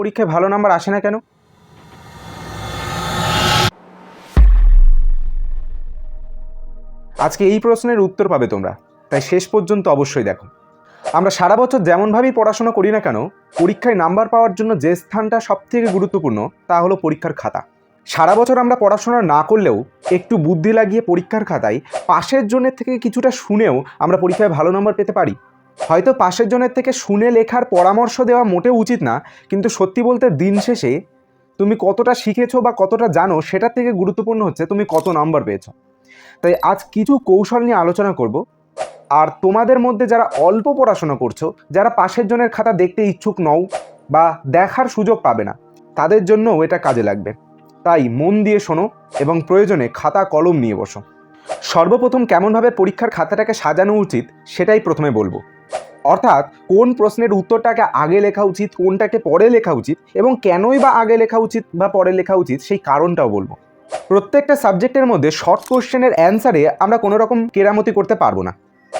পরীক্ষায় ভালো নাম্বার আসে না কেন? আজকে এই প্রশ্নের উত্তর পাবে তোমরা। তাই শেষ পর্যন্ত অবশ্যই দেখো। আমরা সারা বছর যেমনভাবেই পড়াশোনা করি না কেন, পরীক্ষায় নাম্বার পাওয়ার জন্য যে স্থানটা সবথেকে গুরুত্বপূর্ণ, তা হলো পরীক্ষার খাতা। সারা বছর আমরা পড়াশোনা না করলেও একটু বুদ্ধি লাগিয়ে পরীক্ষার খাতায় পাশের জনের থেকে কিছুটা শুনেও আমরা পরীক্ষায় ভালো নম্বর পেতে পারি। হয়তো পাশের জনের থেকে শুনে লেখার পরামর্শ দেওয়া মোটেও উচিত না, কিন্তু সত্যি বলতে দিন শেষে তুমি কতটা শিখেছো বা কতটা জানো সেটার থেকে গুরুত্বপূর্ণ হচ্ছে তুমি কত নাম্বার পেয়েছ। তাই আজ কিছু কৌশল নিয়ে আলোচনা করব। আর তোমাদের মধ্যে যারা অল্প পড়াশোনা করছ, যারা পাশের জনের খাতা দেখতে ইচ্ছুক নও বা দেখার সুযোগ পাবে না, তাদের জন্যও এটা কাজে লাগবে। তাই মন দিয়ে শোনো এবং প্রয়োজনে খাতা কলম নিয়ে বসো। সর্বপ্রথম কেমনভাবে পরীক্ষার খাতাটাকে সাজানো উচিত, সেটাই প্রথমে বলব। অর্থাৎ কোন প্রশ্নের উত্তরটাকে আগে লেখা উচিত, কোনটাকে পরে লেখা উচিত এবং কেনই বা আগে লেখা উচিত বা পরে লেখা উচিত সেই কারণটাও বলব। প্রত্যেকটা সাবজেক্টের মধ্যে শর্ট কোশ্চেনের অ্যান্সারে আমরা কোনো রকম কেরামতি করতে পারব না।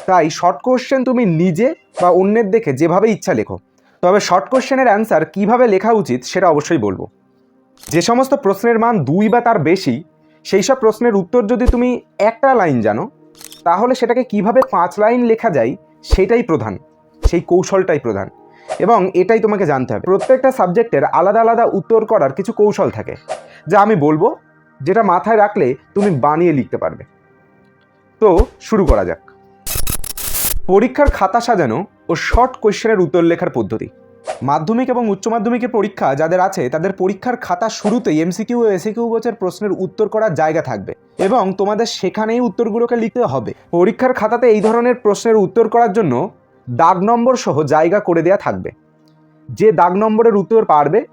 তাই শর্ট কোশ্চেন তুমি নিজে বা অন্যের দেখে যেভাবে ইচ্ছা লেখো। তবে শর্ট কোশ্চেনের অ্যান্সার কীভাবে লেখা উচিত সেটা অবশ্যই বলব। যে সমস্ত প্রশ্নের মান দুই বা তার বেশি, সেই সব প্রশ্নের উত্তর যদি তুমি একটা লাইন জানো, তাহলে সেটাকে কীভাবে পাঁচ লাইন লেখা যায় সেটাই প্রধান। সেই কৌশলটাই প্রধান। এবং এটাই তোমাকে জানতে হবে। প্রত্যেকটা সাবজেক্টের আলাদা আলাদা উত্তর করার কিছু কৌশল থাকে, যা আমি বলব, যেটা মাথায় রাখলে তুমি বানিয়ে লিখতে পারবে। তো শুরু করা যাক। পরীক্ষার খাতা সাজানো ও শর্ট কোয়েশ্চেনের উত্তর লেখার পদ্ধতি। মাধ্যমিক এবং উচ্চ মাধ্যমিকের পরীক্ষা যাদের আছে, তাদের পরীক্ষার খাতা শুরুতেই এমসিকিউ ও এসিকিউ গোছের প্রশ্নের উত্তর করার জায়গা থাকবে এবং তোমাদের সেখানেই উত্তরগুলোকে লিখতে হবে। পরীক্ষার খাতাতে এই ধরনের প্রশ্নের উত্তর করার জন্য দাগ নম্বর সহ জায়গা করে দেওয়া থাকবে। যে দাগ নম্বরের উত্তর পারবে,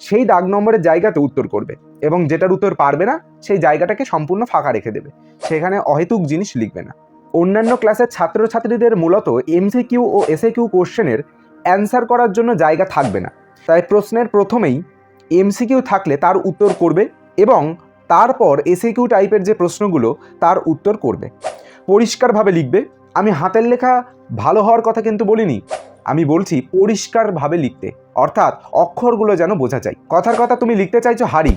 সেই দাগ নম্বরের জায়গাতে উত্তর করবে এবং যেটার উত্তর পারবে না, সেই জায়গাটাকে সম্পূর্ণ ফাঁকা রেখে দেবে। সেখানে অহেতুক জিনিস লিখবে না। অন্যান্য ক্লাসের ছাত্রছাত্রীদের মূলত এমসিকিউ ও এসএকিউ কোশ্চেনের অ্যান্সার করার জন্য জায়গা থাকবে না। তাই প্রশ্নের প্রথমেই এমসিকিউ থাকলে তার উত্তর করবে এবং তারপর এসএকিউ টাইপের যে প্রশ্নগুলো, তার উত্তর করবে। পরিষ্কারভাবে লিখবে আমি হাতের লেখা ভালো হওয়ার কথা কিন্তু বলিনি। আমি বলছি পরিষ্কারভাবে লিখতে, অর্থাৎ অক্ষরগুলো যেন বোঝা যায়। কথার কথা তুমি লিখতে চাইছো হারি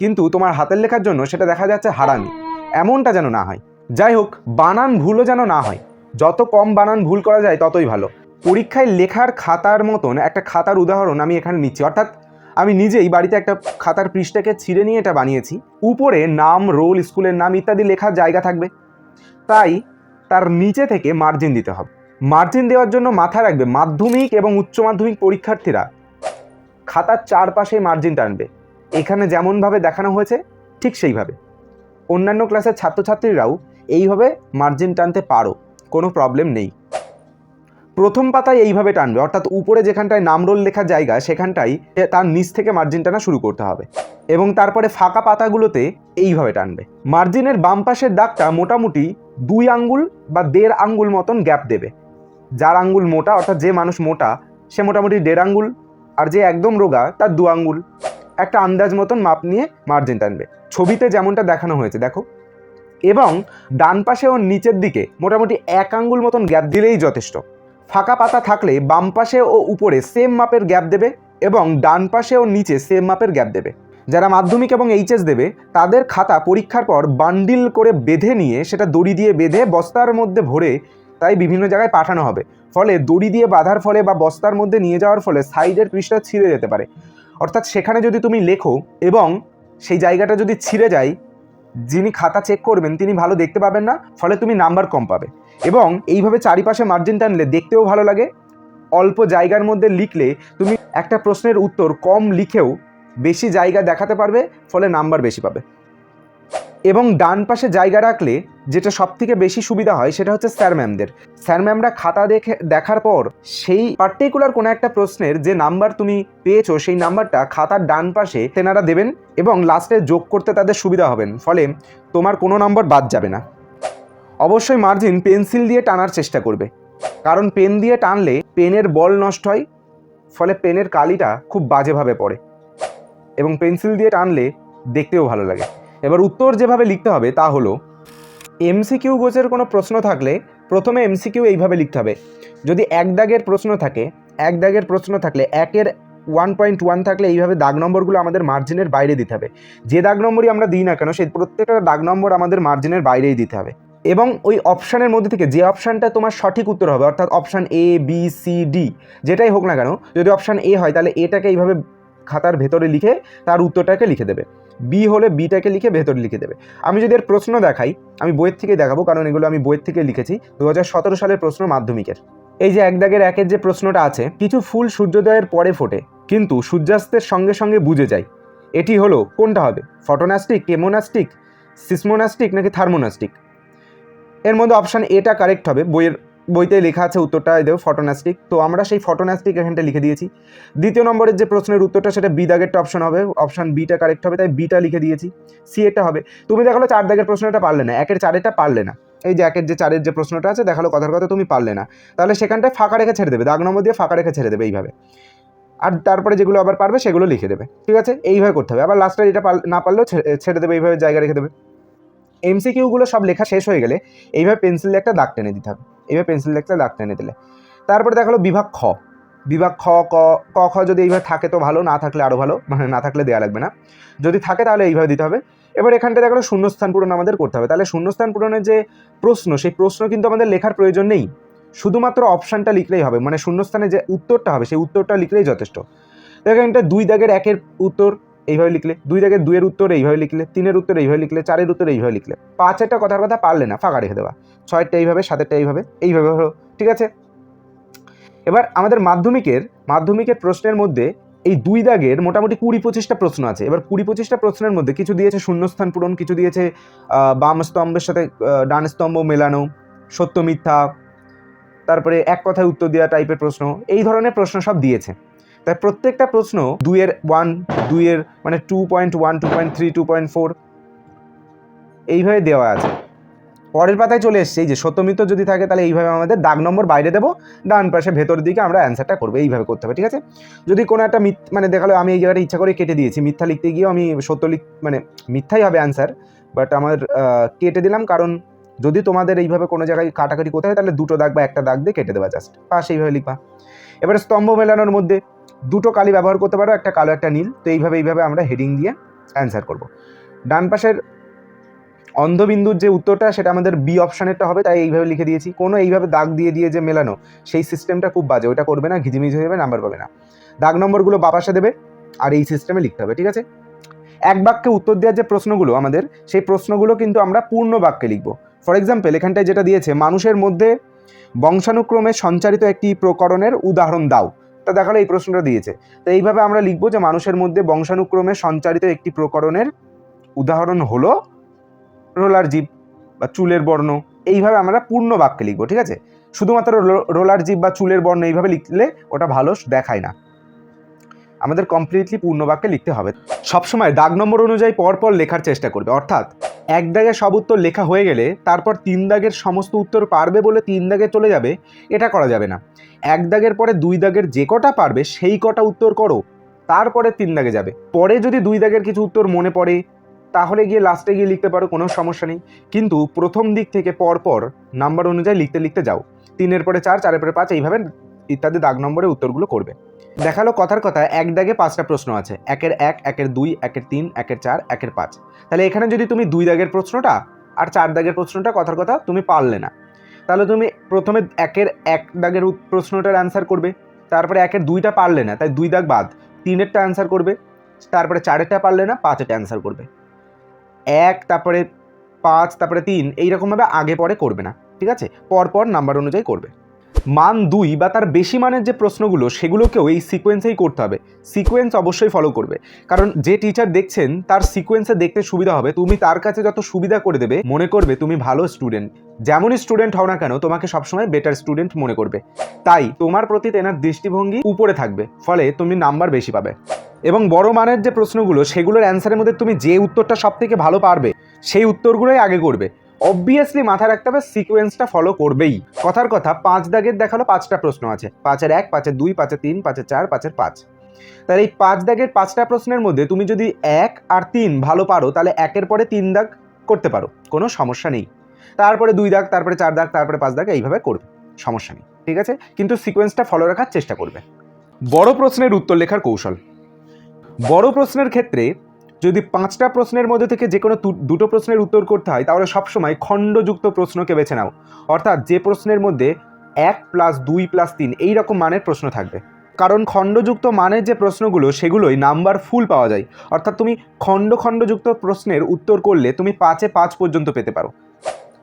কিন্তু তোমার হাতের লেখার জন্য সেটা দেখা যাচ্ছে হারামি এমনটা যেন না হয়। যাই হোক, বানান ভুলও যেন না হয়। যত কম বানান ভুল করা যায়, ততই ভালো। পরীক্ষায় লেখার খাতার মতন একটা খাতার উদাহরণ আমি এখানে নিচ্ছি। অর্থাৎ আমি নিজেই বাড়িতে একটা খাতার পৃষ্ঠাকে ছিঁড়ে নিয়ে এটা বানিয়েছি। উপরে নাম, রোল, স্কুলের নাম ইত্যাদি লেখার জায়গা থাকবে। তাই তার নিচে থেকে মার্জিন দিতে হবে। মার্জিন দেওয়ার জন্য মাথায় রাখবে মাধ্যমিক এবং উচ্চ মাধ্যমিক পরীক্ষার্থীরা খাতার চারপাশে মার্জিন টানবে। এখানে যেমনভাবে দেখানো হয়েছে, ঠিক সেইভাবে। অন্যান্য ক্লাসের ছাত্রছাত্রীরাও এইভাবে মার্জিন টানতে পারো, কোনো প্রবলেম নেই। প্রথম পাতায় এইভাবে টানবে, অর্থাৎ উপরে যেখানটায় নাম রোল লেখার জায়গা সেখানটাই তার নিচ থেকে মার্জিন টানা শুরু করতে হবে। এবং তারপরে ফাঁকা পাতাগুলোতে এইভাবে টানবে। মার্জিনের বাম পাশের দাগটা মোটামুটি দুই আঙ্গুল বা দেড় আঙ্গুল মতন গ্যাপ দেবে। যার আঙ্গুল মোটা, অর্থাৎ যে মানুষ মোটা, সে মোটামুটি দেড় আঙ্গুল, আর যে একদম রোগা, তার দু আঙ্গুল। একটা আন্দাজ মতন মাপ নিয়ে মার্জিন টানবে। ছবিতে যেমনটা দেখানো হয়েছে, দেখো। এবং ডান পাশে ও নিচের দিকে মোটামুটি এক আঙ্গুল মতন গ্যাপ দিলেই যথেষ্ট। ফাঁকা পাতা থাকলে বাম পাশে ও উপরে সেম মাপের গ্যাপ দেবে এবং ডান পাশে ও নিচে সেম মাপের গ্যাপ দেবে। যারা মাধ্যমিক এবং এইচএস দেবে, তাদের খাতা পরীক্ষার পর বান্ডিল করে বেঁধে নিয়ে সেটা দড়ি দিয়ে বেঁধে বস্তার মধ্যে ভরে তাই বিভিন্ন জায়গায় পাঠানো হবে। ফলে দড়ি দিয়ে বাঁধার ফলে বা বস্তার মধ্যে নিয়ে যাওয়ার ফলে সাইডের পৃষ্ঠা ছিঁড়ে যেতে পারে। অর্থাৎ সেখানে যদি তুমি লেখো এবং সেই জায়গাটা যদি ছিঁড়ে যায়, যিনি খাতা চেক করবেন, তিনি ভালো দেখতে পাবেন না, ফলে তুমি নাম্বার কম পাবে। এবং এইভাবে চারিপাশে মার্জিন টানলে দেখতেও ভালো লাগে। অল্প জায়গার মধ্যে লিখলে তুমি একটা প্রশ্নের উত্তর কম লিখেও বেশি জায়গা দেখাতে পারবে, ফলে নাম্বার বেশি পাবে। এবং ডান পাশে জায়গা রাখলে যেটা সব থেকে বেশি সুবিধা হয় সেটা হচ্ছে স্যার ম্যামদের। স্যার ম্যামরা খাতা দেখে, দেখার পর সেই পার্টিকুলার কোনো একটা প্রশ্নের যে নাম্বার তুমি পেয়েছ, সেই নাম্বারটা খাতার ডান পাশে তেনারা দেবেন এবং লাস্টে যোগ করতে তাদের সুবিধা হবেন। ফলে তোমার কোনো নম্বর বাদ যাবে না। অবশ্যই মার্জিন পেন্সিল দিয়ে টানার চেষ্টা করবে। কারণ পেন দিয়ে টানলে পেনের বল নষ্ট হয়, ফলে পেনের কালিটা খুব বাজেভাবে পড়ে। এবং পেন্সিল দিয়ে টানলে দেখতেও ভালো লাগে। এবার উত্তর যেভাবে লিখতে হবে তা হলো, এমসিকিউ গোছের কোনো প্রশ্ন থাকলে প্রথমে এমসিকিউ এইভাবে লিখতে হবে। যদি এক দাগের প্রশ্ন থাকে, এক দাগের প্রশ্ন থাকলে একের ওয়ান পয়েন্ট ওয়ান থাকলে এইভাবে দাগ নম্বরগুলো আমাদের মার্জিনের বাইরে দিতে হবে। যে দাগ নম্বরই আমরা দিই না কেন, সেই প্রত্যেকটা দাগ নম্বর আমাদের মার্জিনের বাইরেই দিতে হবে। এবং ওই অপশানের মধ্যে থেকে যে অপশানটা তোমার সঠিক উত্তর হবে, অর্থাৎ option A B C D যেটাই হোক না কেন, যদি অপশান এ হয় তাহলে এটাকে এইভাবে খাতার ভেতরে লিখে তার উত্তরটাকে লিখে দেবে। বি হলে বিটাকে লিখে ভেতরে লিখে দেবে। আমি যদি এর প্রশ্ন দেখাই, আমি বইয়ের থেকে দেখাবো, কারণ এগুলো আমি বইয়ের থেকে লিখেছি দু হাজার সতেরো সালের প্রশ্ন মাধ্যমিকের। এই যে এক দাগের একের যে প্রশ্নটা আছে, কিছু ফুল সূর্যোদয়ের পরে ফোটে, কিন্তু সূর্যাস্তের সঙ্গে সঙ্গে বুঝে যায়। এটি হলো, কোনটা হবে? ফটোনাস্টিক, কেমোনাস্টিক, সিসমোনাস্টিক নাকি থার্মোনাস্টিক? এর মধ্যে অপশান এটা কারেক্ট হবে, বইয়ের বইতে লেখা আছে উত্তরটা দেবো ফটোনাস্টিক তো আমরা সেই ফটোনাস্টিক এখানটা লিখে দিয়েছি। দ্বিতীয় নম্বরের যে প্রশ্নের উত্তরটা, সেটা বি দাগেরটা অপশন হবে। অপশান বিটা কারেক্ট হবে, তাই বিটা লিখে দিয়েছি। সি এটা হবে। তুমি দেখাল চার দাগের প্রশ্নটা পারলে না। একের চারেরটা পারলে না। এই যে একের যে চারের যে প্রশ্নটা আছে, দেখাল কথার কথা, তুমি পারলে না। তাহলে সেখানটায় ফাঁকা রেখে ছেড়ে দেবে। দাগ নম্বর দিয়ে ফাঁকা রেখে ছেড়ে দেবে এইভাবে। আর তারপরে যেগুলো আবার পারবে, সেগুলো লিখে দেবে। ঠিক আছে? এইভাবে করতে হবে। আবার লাস্টে এটা না পারলেও ছেড়ে দেবে, এইভাবে জায়গা রেখে দেবে। এমসিকিউগুলো সব লেখা শেষ হয়ে গেলে, এইভাবে পেন্সিল দিয়ে একটা দাগ টেনে দিতে হবে। এইভাবে পেন্সিল একটা দাগ টেনে দিলে তারপরে দেখাল বিভাগ খ। বিভাগ খ, ক ক, খ যদি এইভাবে থাকে তো ভালো, না থাকলে আরও ভালো মানে না থাকলে দেওয়া লাগবে না। যদি থাকে তাহলে এইভাবে দিতে হবে। এবার এখানটা দেখো শূন্যস্থান পূরণ আমাদের করতে হবে। তাহলে শূন্যস্থান পূরণের যে প্রশ্ন, সেই প্রশ্ন কিন্তু আমাদের লেখার প্রয়োজন নেই। শুধুমাত্র অপশানটা লিখলেই হবে মানে শূন্যস্থানে যে উত্তরটা হবে, সেই উত্তরটা লিখলেই যথেষ্ট। দেখো এটা দুই দাগের একের উত্তর এইভাবে লিখলে, দুই দাগের দুইয়ের উত্তর এইভাবে লিখলে, তিনের উত্তর এইভাবে লিখলে, চারের উত্তর এইভাবে লিখলে। পাঁচ একটা কথার কথা পারলে না, ফাঁকা রেখে দেওয়া। ছয়েরটা এইভাবে, সাতেরটা এইভাবে এইভাবে হলো, ঠিক আছে? এবার আমাদের মাধ্যমিকের মাধ্যমিকের প্রশ্নের মধ্যে এই দুই দাগের মোটামুটি কুড়ি পঁচিশটা প্রশ্ন আছে। এবার কুড়ি পঁচিশটা প্রশ্নের মধ্যে কিছু দিয়েছে শূন্যস্থান পূরণ, কিছু দিয়েছে বাম স্তম্ভের সাথে ডান স্তম্ভ মেলানো, সত্য মিথ্যা, তারপরে এক কথায় উত্তর দেওয়া টাইপের প্রশ্ন, এই ধরনের প্রশ্ন সব দিয়েছে। তাই প্রত্যেকটা প্রশ্ন দুইয়ের ওয়ান দুইয়ের মানে two point one two point three two point four এইভাবে দেওয়া আছে। পরের পাতায় চলে এসছে। এই যে সত্যমিত্র যদি থাকে, তাহলে এইভাবে আমাদের দাগ নম্বর বাইরে দেবো। ডান পাশে ভেতর দিকে আমরা অ্যান্সারটা করব। এইভাবে করতে হবে, ঠিক আছে? যদি কোনো একটা মিথ মানে দেখাল, আমি এই জায়গাটা ইচ্ছা করে কেটে দিয়েছি। মিথ্যা লিখতে গিয়েও আমি সত্য লিখ মানে মিথ্যাই হবে অ্যান্সার বাট আমার কেটে দিলাম। কারণ যদি তোমাদের এইভাবে কোনো জায়গায় কাটাকাটি কোথায় তাহলে দুটো দাগ বা একটা দাগ দিয়ে কেটে দেওয়া জাস্ট পাশ এইভাবে লিখবা। এবারে স্তম্ভ মেলানোর মধ্যে দুটো কালি ব্যবহার করতে পারো, একটা কালো, একটা নীল। তো এইভাবে এইভাবে আমরা হেডিং দিয়ে অ্যান্সার করব। ডান পাশের অন্ধবিন্দুর যে উত্তরটা, সেটা আমাদের বি অপশানেরটা হবে, তাই এইভাবে লিখে দিয়েছি। কোনো এইভাবে দাগ দিয়ে দিয়ে যে মেলানো, সেই সিস্টেমটা খুব বাজে। ওটা করবে না ঘিজিমিজি হয়ে যাবে নাম্বার পাবে না। দাগ নম্বরগুলো বাপাসে দেবে, আর এই সিস্টেমে লিখতে হবে, ঠিক আছে? এক বাক্যে উত্তর দেওয়ার যে প্রশ্নগুলো আমাদের, সেই প্রশ্নগুলো কিন্তু আমরা পূর্ণ বাক্যে লিখব। ফর এক্সাম্পল এখানটায় যেটা দিয়েছে, মানুষের মধ্যে বংশানুক্রমে সঞ্চারিত একটি প্রকরণের উদাহরণ দাও। তা দেখাল এই প্রশ্নটা দিয়েছে। তো এইভাবে আমরা লিখব যে, মানুষের মধ্যে বংশানুক্রমে সঞ্চারিত একটি প্রকরণের উদাহরণ হলো রোলার জিপ বা চুলের বর্ণ, এইভাবে আমরা পূর্ণ বাক্যে লিখব, ঠিক আছে? শুধুমাত্র রোলার জিপ বা চুলের বর্ণ এইভাবে লিখলে ওটা ভালো দেখায় না। আমাদের কমপ্লিটলি পূর্ণ বাক্যে লিখতে হবে। সবসময় দাগ নম্বর অনুযায়ী পরপর লেখার চেষ্টা করবে। অর্থাৎ এক দাগে সব উত্তর লেখা হয়ে গেলে তারপর তিন দাগের সমস্ত উত্তর পারবে বলে তিন দাগে চলে যাবে, এটা করা যাবে না। এক দাগের পরে দুই দাগের যে কটা পারবে সেই কটা উত্তর করো, তারপরে তিন দাগে যাবে। পরে যদি দুই দাগের কিছু উত্তর মনে পড়ে তাহলে গিয়ে লাস্টে গিয়ে লিখতে পারো, কোনো সমস্যা নেই। কিন্তু প্রথম দিক থেকে পরপর নাম্বার অনুযায়ী লিখতে লিখতে যাও। তিনের পরে চার, চারের পরে পাঁচ, এইভাবে ইত্যাদি দাগ নম্বরে উত্তরগুলো করবে। দেখাল কথার কথা, এক দাগে পাঁচটা প্রশ্ন আছে। একের এক, একের দুই, একের তিন, একের চার, একের পাঁচ। তাহলে এখানে যদি তুমি দুই দাগের প্রশ্নটা আর চার দাগের প্রশ্নটা কথার কথা তুমি পারলে না, তাহলে তুমি প্রথমে একের এক দাগের প্রশ্নটার অ্যান্সার করবে। তারপরে একের দুইটা পারলে না, তাই দুই দাগ বাদ। তিনেরটা অ্যান্সার করবে, তারপরে চারেরটা পারলে না, পাঁচেরটা অ্যান্সার করবে। এক, তারপরে পাঁচ, তারপরে তিন, এইরকমভাবে আগে পরে করবে না, ঠিক আছে? পরপর নাম্বার অনুযায়ী করবে। মান দুই বা তার বেশি মানের যে প্রশ্নগুলো, সেগুলোকেও এই সিকোয়েন্সেই করতে হবে। সিকোয়েন্স অবশ্যই ফলো করবে। কারণ যে টিচার দেখছেন, তার সিকোয়েন্সে দেখতে সুবিধা হবে। তুমি তার কাছে যত সুবিধা করে দেবে, মনে করবে তুমি ভালো স্টুডেন্ট যেমনই স্টুডেন্ট হও না কেন, তোমাকে সবসময় বেটার স্টুডেন্ট মনে করবে। তাই তোমার প্রতি তেনার দৃষ্টিভঙ্গি উপরে থাকবে। ফলে তুমি নাম্বার বেশি পাবে। এবং বড় মানের যে প্রশ্নগুলো, সেগুলোর অ্যান্সারের মধ্যে তুমি যে উত্তরটা সব থেকে ভালো পারবে, সেই উত্তরগুলোই আগে করবে। অবভিয়াসলি মাথায় রাখতে হবে সিকোয়েন্সটা ফলো করবেই। কথার কথা, পাঁচ দাগের দেখাল পাঁচটা প্রশ্ন আছে। পাঁচের এক, পাঁচের দুই, পাঁচের তিন, পাঁচের চার, পাঁচের পাঁচ। তাহলে এই পাঁচ দাগের পাঁচটা প্রশ্নের মধ্যে তুমি যদি এক আর তিন ভালো পারো, তাহলে একের পরে তিন দাগ করতে পারো, কোনো সমস্যা নেই। তারপরে দুই দাগ, তারপরে চার দাগ, তারপরে পাঁচ দাগ, এইভাবে করবে, সমস্যা নেই, ঠিক আছে? কিন্তু সিকোয়েন্সটা ফলো রাখার চেষ্টা করবে। বড় প্রশ্নের উত্তর লেখার কৌশল। বড় প্রশ্নের ক্ষেত্রে যদি পাঁচটা প্রশ্নের মধ্যে থেকে যে কোনো দুটো প্রশ্নের উত্তর করতে হয়, তাহলে সবসময় খণ্ডযুক্ত প্রশ্নকে বেছে নাও। অর্থাৎ যে প্রশ্নের মধ্যে এক প্লাস দুই প্লাস তিন এই রকম মানের প্রশ্ন থাকবে। কারণ খণ্ডযুক্ত মানের যে প্রশ্নগুলো, সেগুলোই নাম্বার ফুল পাওয়া যায়। অর্থাৎ তুমি খণ্ড খণ্ডযুক্ত প্রশ্নের উত্তর করলে তুমি পাঁচে পাঁচ পর্যন্ত পেতে পারো।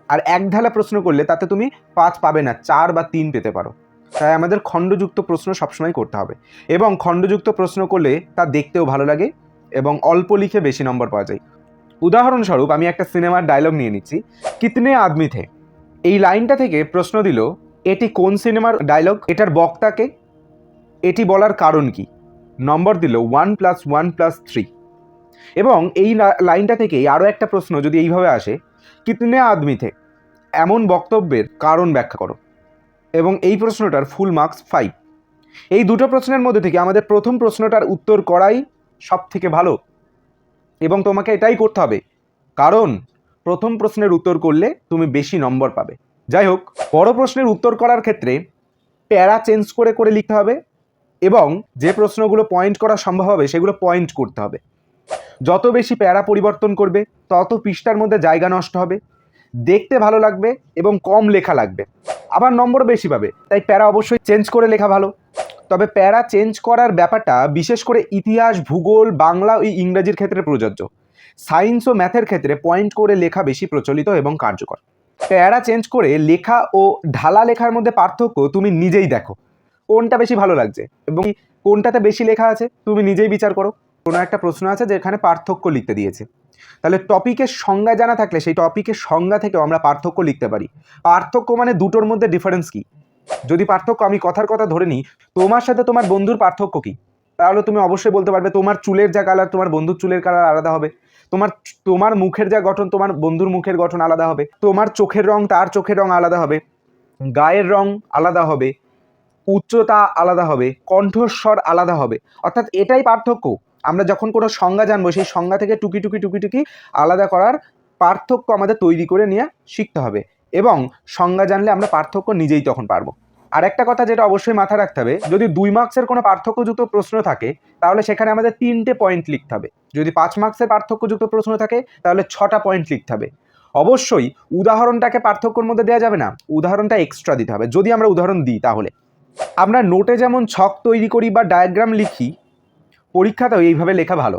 আর এক ঢালা প্রশ্ন করলে তাতে তুমি পাঁচ পাবে না, চার বা তিন পেতে পারো। তাই আমাদের খণ্ডযুক্ত প্রশ্ন সবসময় করতে হবে। এবং খণ্ডযুক্ত প্রশ্ন করলে তা দেখতেও ভালো লাগে এবং অল্প লিখে বেশি নম্বর পাওয়া যায়। উদাহরণস্বরূপ আমি একটা সিনেমার ডায়লগ নিয়ে নিচ্ছি। কিতনে আদমি থে? এই লাইনটা থেকে প্রশ্ন দিল, এটি কোন সিনেমার ডায়লগ এটার বক্তাকে এটি বলার কারণ কি? নম্বর দিল one plus one plus three এবং এই লাইনটা থেকেই আরও একটা প্রশ্ন যদি এইভাবে আসে, কিতনে আদমি থে? এমন বক্তব্যের কারণ ব্যাখ্যা করো। এবং এই প্রশ্নটার ফুল মার্কস ফাইভ এই দুটো প্রশ্নের মধ্যে থেকে আমাদের প্রথম প্রশ্নটার উত্তর করাই সব থেকে ভালো। এবং তোমাকে এটাই করতে হবে। কারণ প্রথম প্রশ্নের উত্তর করলে তুমি বেশি নম্বর পাবে। যাই হোক, বড় প্রশ্নের উত্তর করার ক্ষেত্রে প্যারা চেঞ্জ করে করে লিখতে হবে এবং যে প্রশ্নগুলো পয়েন্ট করা সম্ভব হবে সেগুলো পয়েন্ট করতে হবে। যত বেশি প্যারা পরিবর্তন করবে, তত পৃষ্ঠার মধ্যে জায়গা নষ্ট হবে, দেখতে ভালো লাগবে এবং কম লেখা লাগবে। আবার নম্বর বেশি পাবে। তাই প্যারা অবশ্যই চেঞ্জ করে লেখা ভালো। তবে প্যারা চেঞ্জ করার ব্যাপারটা বিশেষ করে ইতিহাস, ভূগোল, বাংলা ও ইংরাজির ক্ষেত্রে প্রযোজ্য। সায়েন্স ও ম্যাথের ক্ষেত্রে পয়েন্ট করে লেখা বেশি প্রচলিত এবং কার্যকর। প্যারা চেঞ্জ করে লেখা ও ঢালা লেখার মধ্যে পার্থক্য তুমি নিজেই দেখো। কোনটা বেশি ভালো লাগছে? এবং কোনটাতে বেশি লেখা আছে? তুমি নিজেই বিচার করো। কোনো একটা প্রশ্ন আছে যেখানে পার্থক্য লিখতে দিয়েছে। তাহলে টপিকের সংজ্ঞা জানা থাকলে সেই টপিকের সংজ্ঞা থেকেও আমরা পার্থক্য লিখতে পারি। পার্থক্য মানে দুটোর মধ্যে ডিফারেন্স কি? যদি পার্থক্য আমি কথার কথা ধরে নিই, তোমার সাথে তোমার বন্ধুর পার্থক্য কি? তাহলে তুমি অবশ্যই বলতে পারবে, তোমার চুলের যা কালার তোমার বন্ধুর চুলের কালার আলাদা হবে। তোমার তোমার মুখের যা গঠন, তোমার বন্ধুর মুখের গঠন আলাদা হবে। তোমার চোখের রং, তার চোখের রং আলাদা হবে। গায়ের রং আলাদা হবে। উচ্চতা আলাদা হবে। কণ্ঠস্বর আলাদা হবে। অর্থাৎ এটাই পার্থক্য। আমরা যখন কোনো সংজ্ঞা জানব, সেই সংজ্ঞা থেকে টুকি টুকি টুকি টুকি আলাদা করার পার্থক্য আমাদের তৈরি করে নিয়ে শিখতে হবে এবং সংজ্ঞা জানলে আমরা পার্থক্য নিজেই তখন পারব। আর একটা কথা যেটা অবশ্যই মাথায় রাখতে হবে, যদি দুই মার্কসের কোনো পার্থক্যযুক্ত প্রশ্ন থাকে, তাহলে সেখানে আমাদের তিনটে পয়েন্ট লিখতে হবে। যদি পাঁচ মার্কসের পার্থক্যযুক্ত প্রশ্ন থাকে, তাহলে ছটা পয়েন্ট লিখতে হবে। অবশ্যই উদাহরণটাকে পার্থক্যর মধ্যে দেওয়া যাবে না, উদাহরণটা এক্সট্রা দিতে হবে। যদি আমরা উদাহরণ দিই তাহলে। আমরা নোটে যেমন ছক তৈরি করি বা ডায়াগ্রাম লিখি পরীক্ষাতেও এইভাবে লেখা ভালো।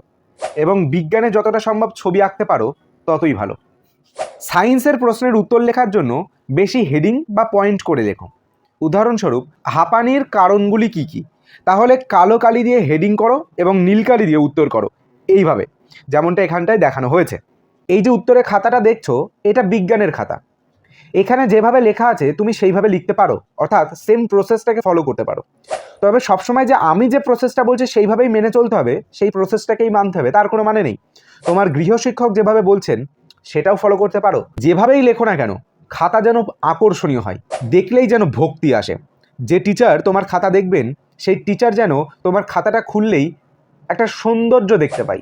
এবং বিজ্ঞানে যতটা সম্ভব ছবি আঁকতে পারো, ততই ভালো। সায়েন্সের প্রশ্নের উত্তর লেখার জন্য বেশি হেডিং বা পয়েন্ট করে লেখো। উদাহরণস্বরূপ, হাঁপানির কারণগুলি কি কি? তাহলে কালো কালি দিয়ে হেডিং করো এবং নীল কালি দিয়ে উত্তর করো। এইভাবে, যেমনটা এখানটায় দেখানো হয়েছে। এই যে উত্তরের খাতাটা দেখছ, এটা বিজ্ঞানের খাতা। এখানে যেভাবে লেখা আছে, তুমি সেইভাবে লিখতে পারো। অর্থাৎ সেম প্রসেসটাকে ফলো করতে পারো। তবে সবসময় যে আমি যে প্রসেসটা বলছি সেইভাবেই মেনে চলতে হবে, সেই প্রসেসটাকেই মানতে হবে, তার কোনো মানে নেই। তোমার গৃহশিক্ষক যেভাবে বলছেন, সেটাও ফলো করতে পারো। যেভাবেই লেখো না কেন, খাতা যেন আকর্ষণীয় হয়, দেখলেই যেন ভক্তি আসে। যে টিচার তোমার খাতা দেখবেন, সেই টিচার যেন তোমার খাতাটা খুললেই একটা সৌন্দর্য দেখতে পাই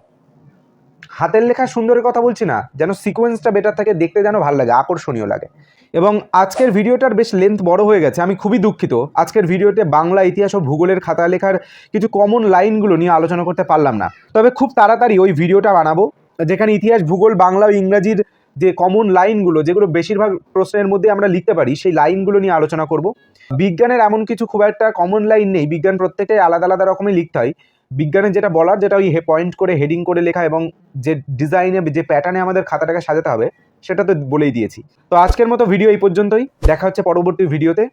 হাতের লেখা সুন্দরের কথা বলছি না, যেন সিকোয়েন্সটা বেটার থাকে, দেখতে যেন ভালো লাগে, আকর্ষণীয় লাগে। এবং আজকের ভিডিওটার বেশ লেন্থ বড় হয়ে গেছে, আমি খুবই দুঃখিত। আজকের ভিডিওতে বাংলা ইতিহাস ও ভূগোলের খাতা লেখার কিছু কমন লাইনগুলো নিয়ে আলোচনা করতে পারলাম না। তবে খুব তাড়াতাড়ি ওই ভিডিওটা বানাবো, যেখানে ইতিহাস, ভূগোল, বাংলা ও ইংরাজির যে কমন লাইনগুলো যেগুলো বেশিরভাগ প্রশ্নের মধ্যে আমরা লিখতে পারি, সেই লাইনগুলো নিয়ে আলোচনা করব। বিজ্ঞানের এমন কিছু খুব একটা কমন লাইন নেই, বিজ্ঞান প্রত্যেকটাই আলাদা আলাদা রকমের লিখতে হয়। বিজ্ঞানের যেটা বলার, যেটা ওই পয়েন্ট করে হেডিং করে লেখা এবং যে ডিজাইনে যে প্যাটার্নে আমাদের খাতাটাকে সাজাতে হবে সেটা তো বলেই দিয়েছি। তো আজকের মতো ভিডিও এই পর্যন্তই। দেখা হচ্ছে পরবর্তী ভিডিওতে